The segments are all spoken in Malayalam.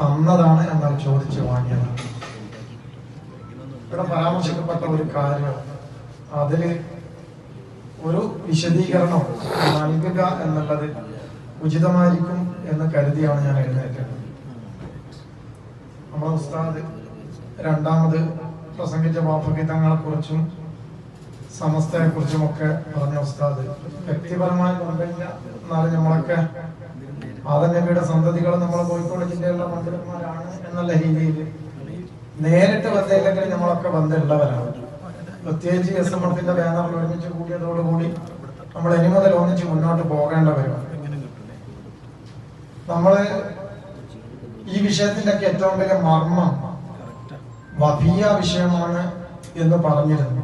തന്നതാണ് എന്നാൽ ചോദിച്ചു വാങ്ങിയതാണ് ഇവിടെ പരാമർശിക്കപ്പെട്ട ഒരു കാര്യം. അതിൽ ഒരു വിശദീകരണം നൽകുക എന്നുള്ളത് ഉചിതമായിരിക്കും എന്ന് കരുതിയാണ് ഞാൻ എഴുന്നേറ്റത്. നമ്മുടെ ഉസ്താദ് രണ്ടാമത് പ്രസംഗിച്ച വാപ്പഗീതങ്ങളെ കുറിച്ചും സമസ്തയെ കുറിച്ചുമൊക്കെ പറഞ്ഞ ഉസ്താദ് വ്യക്തിപരമായി പറഞ്ഞ എന്നാലും നമ്മളൊക്കെ ആദനബിയുടെ സന്തതികൾ നമ്മൾ കോഴിക്കോട് ജില്ലയിലുള്ള മന്ത്രിമാരാണ് എന്നുള്ള രീതിയിൽ നേരിട്ട് വന്നില്ലെങ്കിൽ നമ്മളൊക്കെ ബന്ധമുള്ളവരാണ് പ്രത്യേകിച്ച് എസ് എം എഫിന്റെ ബാനറിൽ ഒരുമിച്ച് കൂടിയതോടുകൂടി നമ്മൾ ഇനി മുതൽ ഒന്നിച്ച് മുന്നോട്ട് പോകേണ്ടവരാണ് നമ്മൾ ഈ വിഷയത്തിന്റെ ഒക്കെ ഏറ്റവും വലിയ മർമ്മം വഫിയ വിഷയമാണ് എന്ന് പറഞ്ഞിരുന്നു.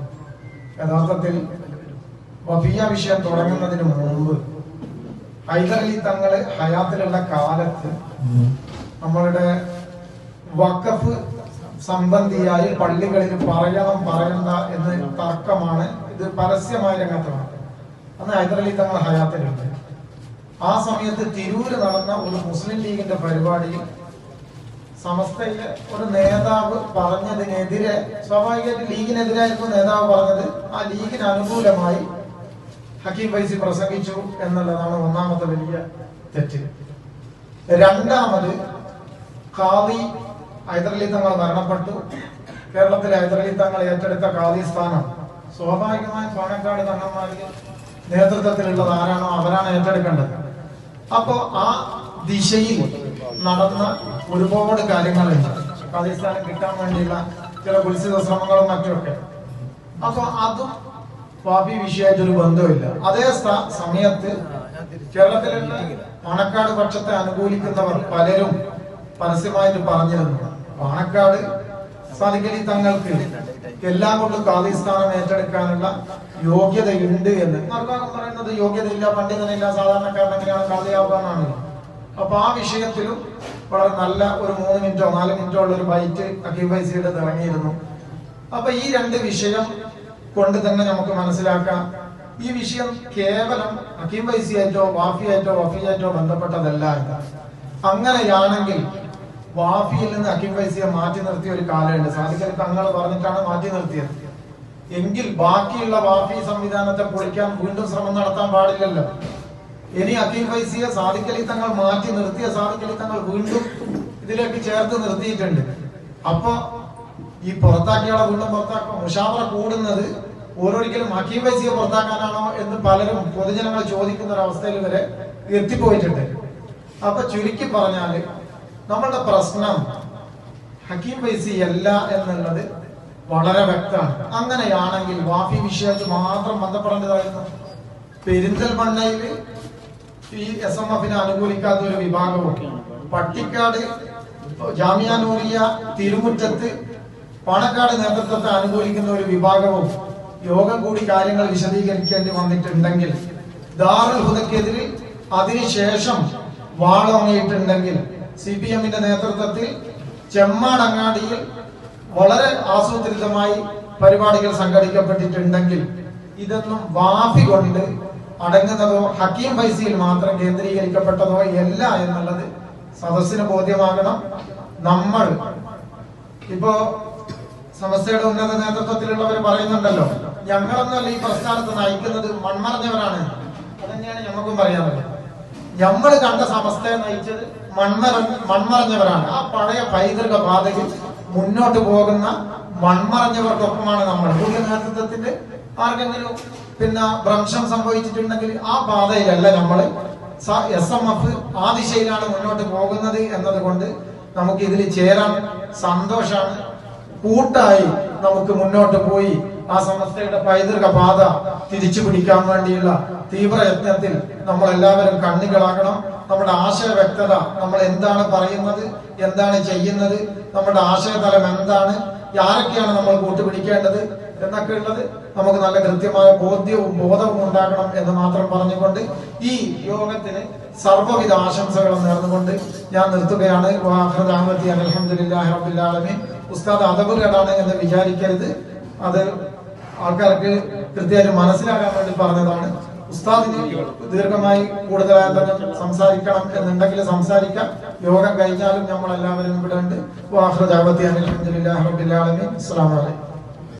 യഥാർത്ഥത്തിൽ വഫിയ വിഷയം തുടങ്ങുന്നതിന് മുമ്പ് ഹൈദരലി തങ്ങൾ ഹയാത്തിലുള്ള കാലത്ത് നമ്മളുടെ വഖഫ് സംബന്ധിയായി പള്ളികളിൽ പറയണം പറയണ്ട എന്ന് തർക്കമാണ്. ഇത് പരസ്യമായ രംഗത്താണ്. അന്ന് ഹൈദരലി തങ്ങൾ ഹയാത്തിലുണ്ട്. ആ സമയത്ത് തിരൂര് നടന്ന ഒരു മുസ്ലിം ലീഗിന്റെ പരിപാടിയിൽ സമസ്തയിലെ ഒരു നേതാവ് പറഞ്ഞതിനെതിരെ സ്വാഭാവികമായിട്ട് ലീഗിനെതിരായിരുന്നു നേതാവ് പറഞ്ഞത്. ആ ലീഗിന് അനുകൂലമായി ഹക്കീം ഫൈസി പ്രസംഗിച്ചു എന്നുള്ളതാണ് ഒന്നാമത്തെ വലിയ തെറ്റ്. രണ്ടാമത് ഖാദി ഹൈദരലി തങ്ങൾ മരണപ്പെട്ടു. കേരളത്തിലെ ഹൈദരലി തങ്ങൾ ഏറ്റെടുത്ത ഖാദി സ്ഥാനം സ്വാഭാവികമായും പാണക്കാട് തങ്ങന്മാരുടെ നേതൃത്വത്തിലുള്ളത് ആരാണോ അവരാണ് ഏറ്റെടുക്കേണ്ടത്. അപ്പോ ആ ദിശയിൽ നടന്ന ഒരുപാട് കാര്യങ്ങളുണ്ട്. ഖാദി സ്ഥാനം കിട്ടാൻ വേണ്ടിയുള്ള ചില കുൽസിത ശ്രമങ്ങളും മറ്റുമൊക്കെ. അപ്പൊ അതും വാപ്പി വിഷയമായിട്ടൊരു ബന്ധമില്ല അതേ സമയത്ത് കേരളത്തിലുള്ള പാണക്കാട് പക്ഷത്തെ അനുകൂലിക്കുന്നവർ പലരും പരസ്യമായിട്ട് പറഞ്ഞു പറഞ്ഞിരുന്നു പാണക്കാട് സാധിക്കലി തങ്ങൾക്ക് എല്ലാം കൊണ്ടും കാലിസ്ഥാനം ഏറ്റെടുക്കാനുള്ള യോഗ്യതയുണ്ട് എന്ന്. മറുഭാഗം പറയുന്നത് യോഗ്യതയില്ല പണ്ഡിതനില്ല സാധാരണക്കാരൻ എങ്ങനെയാണ് അപ്പൊ ആ വിഷയത്തിലും വളരെ നല്ല ഒരു മൂന്ന് മിനിറ്റോ നാല് മിനിറ്റോ ഉള്ള ഒരു ബൈറ്റ് അഖിൽ വൈസിയുടെ ഇറങ്ങിയിരുന്നു. അപ്പൊ ഈ രണ്ട് വിഷയം കൊണ്ട് തന്നെ നമുക്ക് മനസ്സിലാക്കാം. ഈ വിഷയം കേവലം ഹക്കീം വൈസിയായിട്ടോ വാഫിയായിട്ടോ വഫിയായിട്ടോ ബന്ധപ്പെട്ടതല്ല എന്ന്. അങ്ങനെയാണെങ്കിൽ വാഫിയിൽ നിന്ന് ഹക്കീം വൈസിയെ മാറ്റി നിർത്തിയ ഒരു കാലമുണ്ട്. സാധിക്കൽ തങ്ങൾ പറഞ്ഞിട്ടാണ് മാറ്റി നിർത്തിയത്. എങ്കിൽ ബാക്കിയുള്ള വാഫി സംവിധാനത്തെ പൊളിക്കാൻ വീണ്ടും ശ്രമം നടത്താൻ പാടില്ലല്ലോ. ഇനി അഖിൽ ഫൈസിയെ സാധിക്കലി തങ്ങൾ മാറ്റി നിർത്തിയ സാധിക്കലി തങ്ങൾ വീണ്ടും ഇതിലേക്ക് ചേർത്ത് നിർത്തിയിട്ടുണ്ട്. അപ്പൊ ഈ പുറത്താക്കിയാളെ വീണ്ടും പുറത്താക്കണം മുഷാവറ കൂടുന്നത് ഓരോരിക്കലും ഹക്കീം വൈസിയെ പുറത്താക്കാനാണോ എന്ന് പലരും പൊതുജനങ്ങൾ ചോദിക്കുന്ന ഒരു അവസ്ഥയിൽ വരെ എത്തിപ്പോയിട്ടുണ്ട്. അപ്പൊ ചുരുക്കി പറഞ്ഞാൽ നമ്മളുടെ പ്രശ്നം ഹക്കീം വൈസി അല്ല എന്നുള്ളത് വളരെ വ്യക്തമാണ്. അങ്ങനെയാണെങ്കിൽ വാഫി വിഷയത്തിൽ മാത്രം ബന്ധപ്പെടേണ്ടതായിരുന്നു. പെരിന്തൽമണ്ണയിൽ ഈ എസ് എം എഫിനെ അനുകൂലിക്കാത്ത ഒരു വിഭാഗവും പട്ടിക്കാട് ജാമ്യാനൂരിയ തിരുമുറ്റത്ത് പാണക്കാട് നേതൃത്വത്തെ അനുകൂലിക്കുന്ന ഒരു വിഭാഗവും യോഗം കൂടി കാര്യങ്ങൾ വിശദീകരിക്കേണ്ടി വന്നിട്ടുണ്ടെങ്കിൽ ദാറുൽ ഹുദക്കെതിരെ അതിനുശേഷം വാളോങ്ങിയിട്ടുണ്ടെങ്കിൽ സി പി എമ്മിന്റെ നേതൃത്വത്തിൽ ചെമ്മാടങ്ങാടിയിൽ വളരെ ആസൂത്രിതമായി പരിപാടികൾ സംഘടിക്കപ്പെട്ടിട്ടുണ്ടെങ്കിൽ ഇതൊന്നും വാഫി കൊണ്ട് അടങ്ങുന്നതോ ഹക്കീം പൈസയിൽ മാത്രം കേന്ദ്രീകരിക്കപ്പെട്ടതോ അല്ല എന്നുള്ളത് സദസ്സിന് ബോധ്യമാകണം. നമ്മൾ ഇപ്പോ സമസ്തയുടെ ഉന്നത നേതൃത്വത്തിലുള്ളവർ പറയുന്നുണ്ടല്ലോ ഞങ്ങളൊന്നല്ല ഈ പ്രസ്ഥാനത്ത് നയിക്കുന്നത് മൺമറഞ്ഞവരാണ് അതന്നെയാണ് ഞങ്ങൾക്കും പറയാനുള്ളത് നമ്മൾ കണ്ട സമസ്തയെ നയിച്ചത് മൺമറ മൺമറഞ്ഞവരാണ്. ആ പഴയ പൈതൃക പാതയിൽ മുന്നോട്ട് പോകുന്ന മൺമറഞ്ഞവർക്കൊപ്പമാണ് നമ്മൾ. പുതിയ നേതൃത്വത്തിന്റെ ആർക്കെങ്കിലും പിന്നെ ഭ്രംശം സംഭവിച്ചിട്ടുണ്ടെങ്കിൽ ആ പാതയിലല്ല നമ്മൾ എസ് എം എഫ് ആ ദിശയിലാണ് മുന്നോട്ട് പോകുന്നത് എന്നതുകൊണ്ട് നമുക്ക് ഇതിൽ ചേരാൻ സന്തോഷാണ്. കൂട്ടായി നമുക്ക് മുന്നോട്ട് പോയി. ആ സമസ്തയുടെ പൈതൃക പാത തിരിച്ചു പിടിക്കാൻ വേണ്ടിയുള്ള തീവ്ര യത്നത്തിൽ നമ്മൾ എല്ലാവരും കണ്ണുകളാകണം. നമ്മുടെ ആശയ വ്യക്തത നമ്മൾ എന്താണ് പറയുന്നത് എന്താണ് ചെയ്യുന്നത് നമ്മുടെ ആശയതലം എന്താണ് ആരൊക്കെയാണ് നമ്മൾ കൂട്ടുപിടിക്കേണ്ടത് എന്നൊക്കെ ഉള്ളത് നമുക്ക് നല്ല കൃത്യമായ ബോധ്യവും ബോധവും ഉണ്ടാക്കണം എന്ന് മാത്രം പറഞ്ഞുകൊണ്ട് ഈ യോഗത്തിന് സർവവിധ ആശംസകളും നേർന്നുകൊണ്ട് ഞാൻ നിർത്തുകയാണ്. അലഹമുല്ലാ ആലമീൻ. ഉസ്താദ് അതബുകേടാണ് എന്ന് വിചാരിക്കരുത്. അത് ആൾക്കാർക്ക് കൃത്യമായിട്ട് മനസ്സിലാക്കാൻ വേണ്ടി പറഞ്ഞതാണ്. ഉസ്താദിന് ദീർഘമായി കൂടുതലായി തന്നെ സംസാരിക്കണം എന്നുണ്ടെങ്കിൽ സംസാരിക്കാം. യോഗം കഴിഞ്ഞാലും നമ്മൾ എല്ലാവരും ഇവിടെ ഉണ്ട്. വാഹൃദാവത്തി അലഹമുല്ലാ റബ്ബിൽ ആലമീൻ. അസ്സലാമു അലൈക്കും.